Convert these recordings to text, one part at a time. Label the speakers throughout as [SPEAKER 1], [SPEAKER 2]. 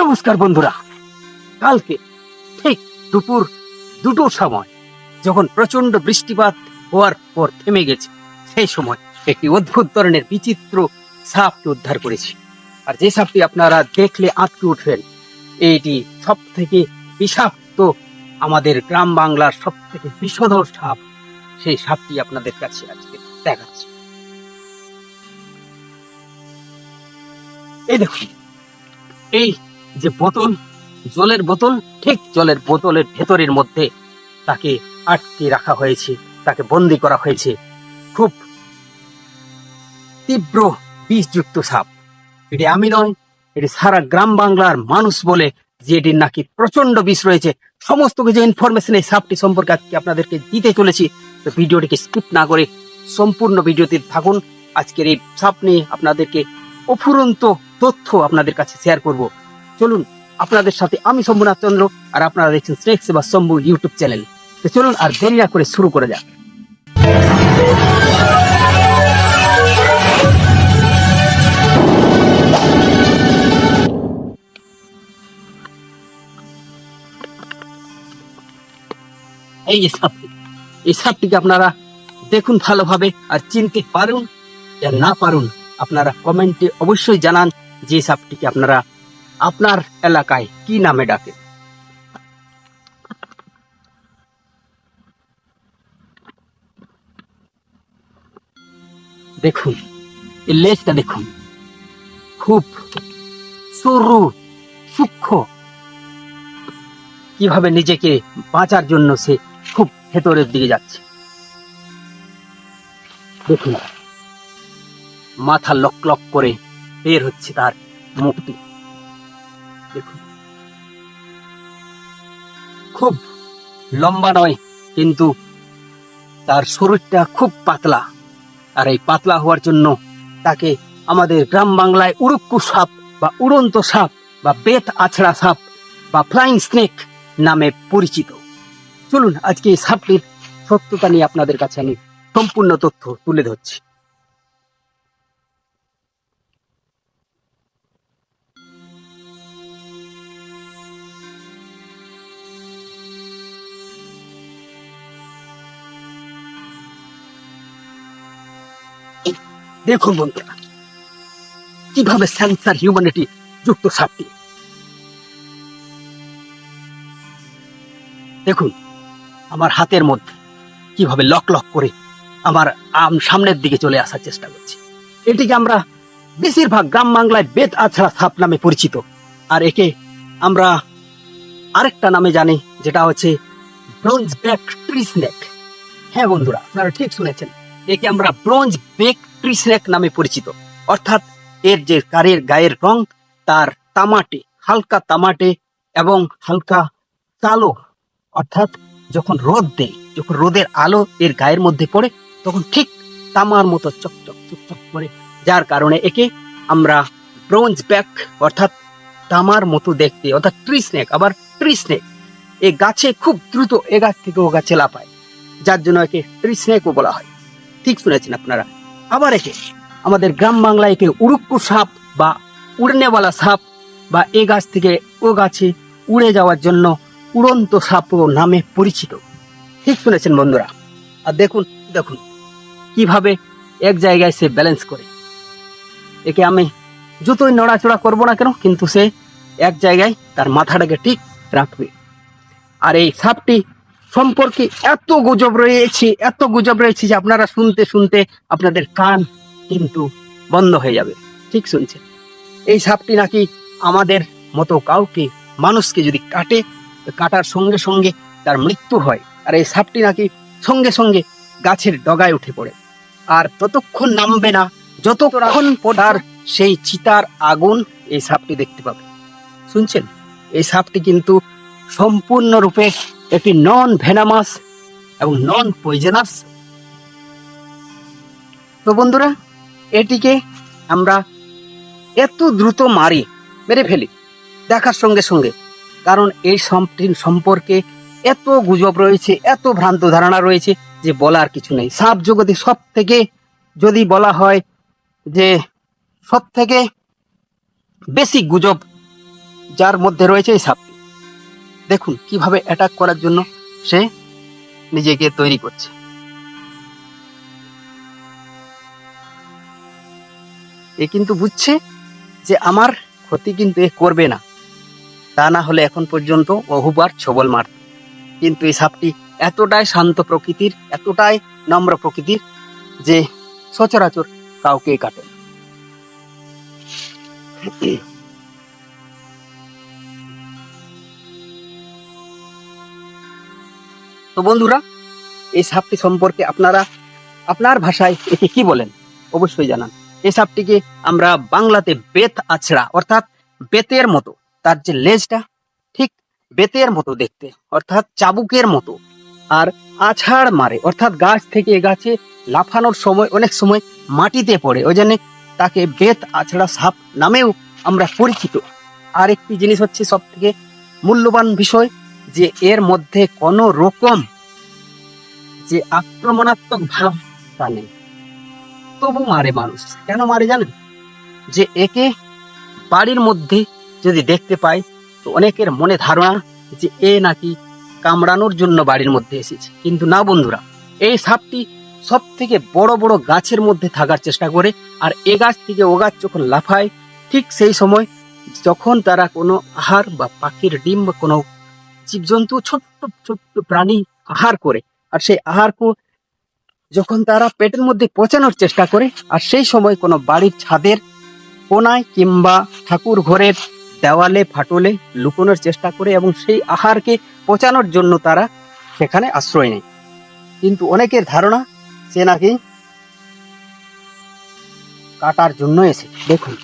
[SPEAKER 1] নমস্কার বন্ধুরা। কালকে ঠিক দুপুর দুটোর সময় যখন প্রচণ্ড বৃষ্টিপাত হওয়ার পর থেমে গেছে, সেই সময় একটি অদ্ভুত ধরনের বিচিত্র সাপকে উদ্ধার করেছি। আর যে সাপটি আপনারা দেখলে আটকে উঠবেন এইটি সব থেকে বিষাক্ত আমাদের গ্রাম বাংলার সব থেকে বিষধর সাপ। সেই সাপটি আপনাদের কাছে আজকে দেখাচ্ছি। এই দেখুন, এই যে বোতল, জলের বোতল, ঠিক জলের বোতলের ভেতরের মধ্যে তাকে আটকে রাখা হয়েছে, তাকে বন্দি করা হয়েছে। খুব তীব্র বিষযুক্ত সাপ। এটি আমি নয়, এটি সারা গ্রাম বাংলার মানুষ বলে যে এটির নাকি প্রচণ্ড বিষ রয়েছে। সমস্ত কিছু ইনফরমেশন এই সাপটি সম্পর্কে আজকে আপনাদেরকে দিতে চলেছি। তো ভিডিওটিকে স্কিপ না করে সম্পূর্ণ ভিডিওতে থাকুন। আজকের এই সাপ নিয়ে আপনাদেরকে অফুরন্ত তথ্য আপনাদের কাছে শেয়ার করব। চলুন, আপনাদের সাথে আমি শম্ভুনাথ চন্দ্র আর আপনারা দেখছেন স্নেক সেবা শম্ভু ইউটিউব চ্যানেল। তো চলুন আর দেরি না করে শুরু করে যাক। এই যে সাপটি। এই সাপটিকে আপনারা দেখুন ভালোভাবে আর চিনতে পারুন, না পারুন, আপনারা কমেন্টে অবশ্যই জানান যে সাপটিকে আপনারা আপনার এলাকায় কি নামে ডাকে? দেখুন, এই লেজটা দেখুন। খুব সরু, সূক্ষ্ম। কীভাবে নিজেকে বাঁচার জন্য সে খুব ভেতরের দিকে যাচ্ছে। দেখুন, মাথা লক লক করে বের হচ্ছে তার মুখটি দেখুন। খুব লম্বা নয়, কিন্তু তার শরীরটা খুব পাতলা। আর এই পাতলা হওয়ার জন্য তাকে আমাদের গ্রাম বাংলায় উড়ুক্কু সাপ বা উড়ন্ত সাপ বা বেত আছড়া সাপ বা ফ্লাইং স্নেক নামে পরিচিত। চলুন আজকে এই সাপটির সত্যতা নিয়ে আপনাদের কাছে আমি সম্পূর্ণ তথ্য তুলে ধরছি। দেখুন বন্ধুরা, কীভাবে সেন্সার হিউম্যানিটি যুক্ত সাপটি। দেখুন, আমার হাতের মধ্যে কীভাবে লক লক করে আমার আম সামনের দিকে চলে আসার চেষ্টা করছে। এটিকে আমরা বেশিরভাগ গ্রাম বাংলায় বেদ আছড়া সাপ নামে পরিচিত। আর একে আমরা আরেকটা নামে জানি, যেটা হচ্ছে ব্রোঞ্জ ব্যাক ট্রি স্নেক হ্যাঁ বন্ধুরা, আপনারা ঠিক শুনেছেন। একে আমরা ব্রোঞ্জ বেক ট্রি স্নেক নামে পরিচিত। অর্থাৎ এর যে কারের গায়ের রং, তার তামাটে, হালকা তামাটে এবং হালকা কালো। অর্থাৎ যখন রোদ দেয়, যখন রোদের আলো এর গায়ের মধ্যে পড়ে, তখন ঠিক তামার মতো চকচক চকচক করে। যার কারণে একে আমরা ব্রোঞ্জ ব্যাক অর্থাৎ তামার মতো দেখতে, অর্থাৎ ট্রি স্নেক আবার ট্রি স্নেক এ গাছে খুব দ্রুত এ গাছ থেকে ও গাছে লাফায়, যার জন্য একে ট্রি স্নেকও বলা হয়। ঠিক শুনেছেন আপনারা? আবার একে আমাদের গ্রাম বাংলায় একে উড়ুক্কু সাপ বা উড়নেওয়ালা সাপ বা এ গাছ থেকে ও গাছে উড়ে যাওয়ার জন্য উড়ন্ত সাপ নামে পরিচিত। ঠিক শুনেছেন বন্ধুরা? আর দেখুন দেখুন, কীভাবে এক জায়গায় সে ব্যালেন্স করে। একে আমি যতই নড়াচড়া করব না কেন, কিন্তু সে এক জায়গায় তার মাথাটাকে ঠিক রাখবে। আর এই সাপটি সম্পর্কে এত গুজব রয়েছে, এত গুজব রয়েছে যে আপনারা শুনতে শুনতে আপনাদের কান কিন্তু বন্ধ হয়ে যাবে। ঠিক শুনছেন? এই সাপটি নাকি আমাদের মতো কাউকে, মানুষকে যদি কাটে কাটার সঙ্গে সঙ্গে তার মৃত্যু হয়। আর এই সাপটি নাকি সঙ্গে সঙ্গে গাছের ডগায় উঠে পড়ে। আর ততক্ষণ নামবে না, যতক্ষণ তার সেই চিতার আগুন এই সাপটি দেখতে পাবে। শুনছেন? এই সাপটি কিন্তু সম্পূর্ণরূপে একটি নন ভেনামাস এবং নন পয়জনাস তো বন্ধুরা, এটিকে আমরা এত দ্রুত মারি, মেরে ফেলি, দেখার সঙ্গে সঙ্গে। কারণ এই সাপটির সম্পর্কে এত গুজব রয়েছে, এত ভ্রান্ত ধারণা রয়েছে যে বলার কিছু নেই। সাপ জগতে সব থেকে যদি বলা হয় যে সব থেকে বেশি গুজব যার মধ্যে রয়েছে এই সাপটি। দেখুন কীভাবে অ্যাটাক করার জন্য সে নিজেকে তৈরি করছে। এ কিন্তু বুঝছে যে আমার ক্ষতি কিন্তু এ করবে না। তা না হলে এখন পর্যন্ত বহুবার ছবল মার। কিন্তু এই সাপটি এতটাই শান্ত প্রকৃতির, এতটাই নম্র প্রকৃতির যে সচরাচর কাউকে কাটে না। তো বন্ধুরা, এই সাপটি সম্পর্কে আপনারা, আপনার ভাষায় একে কি বলেন? অবশ্যই জানান। এই সাপটিকে আমরা বাংলাতে বেত আছড়া, অর্থাৎ বেতের মতো, তার যে লেজটা, ঠিক বেতের মতো দেখতে, অর্থাৎ চাবুকের মতো, আর আছাড় মারে, অর্থাৎ গাছ থেকে গাছে লাফানোর সময়, অনেক সময় মাটিতে পড়ে। ওই জন্য তাকে বেত আছড়া সাপ নামেও আমরা পরিচিত। আর একটি জিনিস হচ্ছে সব থেকে মূল্যবান বিষয় যে এর মধ্যে কোনো রকম যে আক্রমণাত্মক ভাব তা নেই। তবু মারে মানুষ। কেন মারে জানেন? যে একে বাড়ির মধ্যে যদি দেখতে পায়, তো অনেকের মনে ধারণা যে এ নাকি কামড়ানোর জন্য বাড়ির মধ্যে এসেছে। কিন্তু না বন্ধুরা, এই সাপটি সব থেকে বড় বড় গাছের মধ্যে থাকার চেষ্টা করে, আর এ গাছ থেকে ও গাছ যখন লাফায়, ঠিক সেই সময় যখন তারা কোনো আহার বা পাখির ডিম বা কোনো জীবজন্তু, ছোট্ট ছোট্ট প্রাণী আহার করে। আর সেই আহারকে যখন তারা পেটের মধ্যে পচানোর চেষ্টা করে, আর সেই সময় কোনো বাড়ির ছাদের কোনায় কিংবা ঠাকুর ঘরের দেওয়ালে, ফাটলে লুকোনোর চেষ্টা করে এবং সেই আহারকে পচানোর জন্য তারা সেখানে আশ্রয় নেয়। কিন্তু অনেকের ধারণা সে নাকি কাটার জন্য এসে। দেখুন।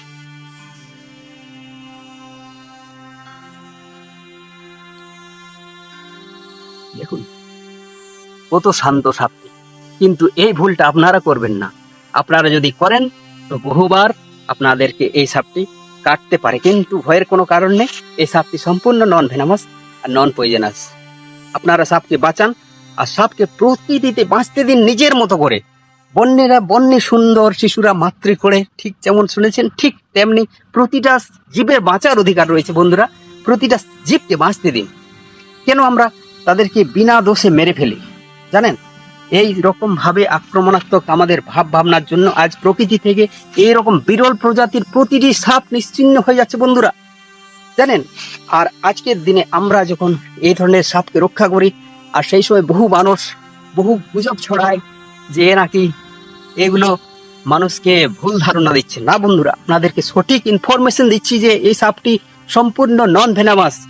[SPEAKER 1] দেখুন। কত শান্ত সাপটি। কিন্তু এই ভুলটা আপনারা করবেন না। আপনারা যদি করেন, তো বহুবার আপনাদেরকে এই সাপটি কাটতে পারে। কিন্তু ভয়ের কোনো কারণ নেই। এই সাপটি সম্পূর্ণ নন ভেনামাস আর নন পয়জেনাস আপনারা সাপকে বাঁচান আর সাপকে প্রকৃতিতে বাঁচতে দিন নিজের মতো করে। বন্যেরা বন্যে সুন্দর, শিশুরা মাতৃ করে, ঠিক যেমন শুনেছেন, ঠিক তেমনি প্রতিটা জীবের বাঁচার অধিকার রয়েছে বন্ধুরা। প্রতিটা জীবকে বাঁচতে দিন। কেন আমরা তাদেরকে বিনা দোষে মেরে ফেলি। জানেন? এই রকম ভাবে আক্রমণাত্মক আমাদের ভাব ভাবনার জন্য আজ প্রকৃতি থেকে এই রকম বিরল প্রজাতির প্রতিটি সাপ নিশ্চিন্ন হয়ে যাচ্ছে বন্ধুরা। জানেন? আর আজকের দিনে আমরা যখন এই ধরনের সাপকে রক্ষা করি, আর সেই সময় বহু মানুষ, বহু গুজব ছড়ায় যে নাকি এগুলো মানুষকে ভুল ধারণা দিচ্ছে। না বন্ধুরা, আপনাদেরকে সঠিক ইনফরমেশন দিচ্ছি যে এই সাপটি সম্পূর্ণ নন ভেনামাস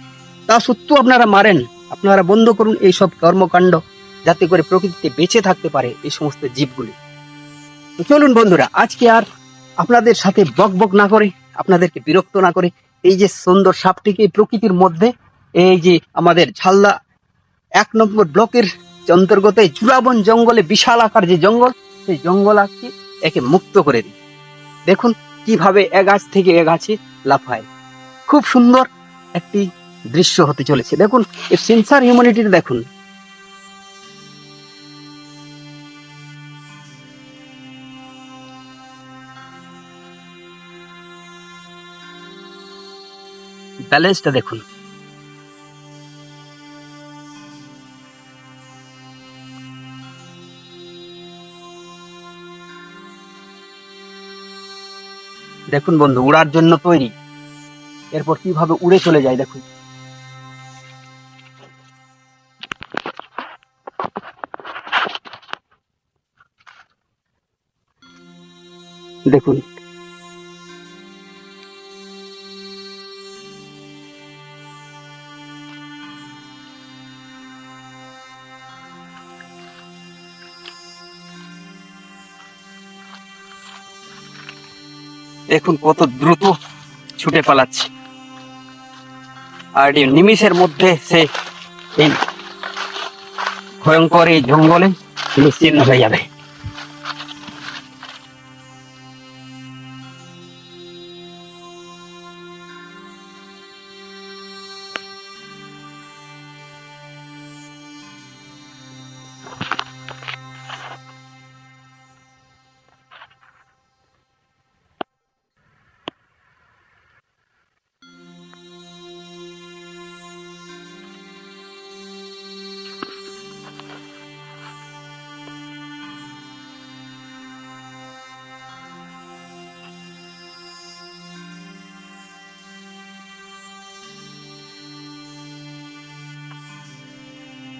[SPEAKER 1] তা সত্ত্বেও আপনারা মারেন। আপনারা বন্ধ করুন এই সব কর্মকাণ্ড যাতে করে প্রকৃতিতে বেঁচে থাকতে পারে এই সমস্ত জীবগুলি। চলুন বন্ধুরা, আজকে আর আপনাদের সাথে বক বক না করে, আপনাদেরকে বিরক্ত না করে, এই যে সুন্দর সাপটিকে প্রকৃতির মধ্যে, এই যে আমাদের ঝালদা এক নম্বর ব্লকের অন্তর্গত এই জঙ্গলে বিশাল আকার যে জঙ্গল, সেই জঙ্গলাকে একে মুক্ত করে দিই। দেখুন কীভাবে এ গাছ থেকে এ গাছে লাফায়। খুব সুন্দর একটি দৃশ্য হতে চলেছে। দেখুন সেন্সার হিউম্যানিটির দেখুন। ব্যালেন্সটা দেখুন। দেখুন বন্ধু, উড়ার জন্য তৈরি। এরপর কীভাবে উড়ে চলে যায়, দেখুন। দেখুন। দেখুন কত দ্রুত ছুটে পালাচ্ছে। আর নিমিষের মধ্যে সে এই ভয়ঙ্কর এই জঙ্গলে নিশ্চিন্ন হয়ে যাবে।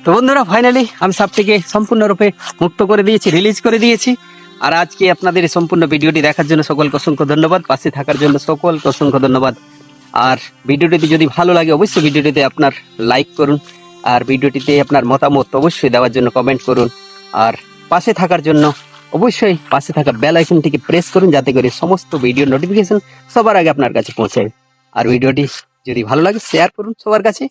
[SPEAKER 1] তো বন্ধুরা ফাইনালি আমি সাপটিকে সম্পূর্ণরূপে মুক্ত করে দিয়েছি রিলিজ করে দিয়েছি। আর আজকে আপনাদের এই সম্পূর্ণ ভিডিওটি দেখার জন্য সকলকে অসংখ্য ধন্যবাদ, পাশে থাকার জন্য সকলকে অসংখ্য ধন্যবাদ। আর ভিডিওটিতে যদি ভালো লাগে, অবশ্যই ভিডিওটিতে আপনার লাইক করুন, আর ভিডিওটিতে আপনার মতামত অবশ্যই দেওয়ার জন্য কমেন্ট করুন। আর পাশে থাকার জন্য অবশ্যই পাশে থাকা বেল আইকনটিকে প্রেস করুন, যাতে করে সমস্ত ভিডিও নোটিফিকেশন সবার আগে আপনার কাছে পৌঁছায়। আর ভিডিওটি যদি ভালো লাগে শেয়ার করুন সবার কাছে।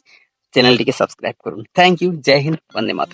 [SPEAKER 1] চ্যানেলটিকে সাবস্ক্রাইব করুন thank you Joy Hind Vande Mataram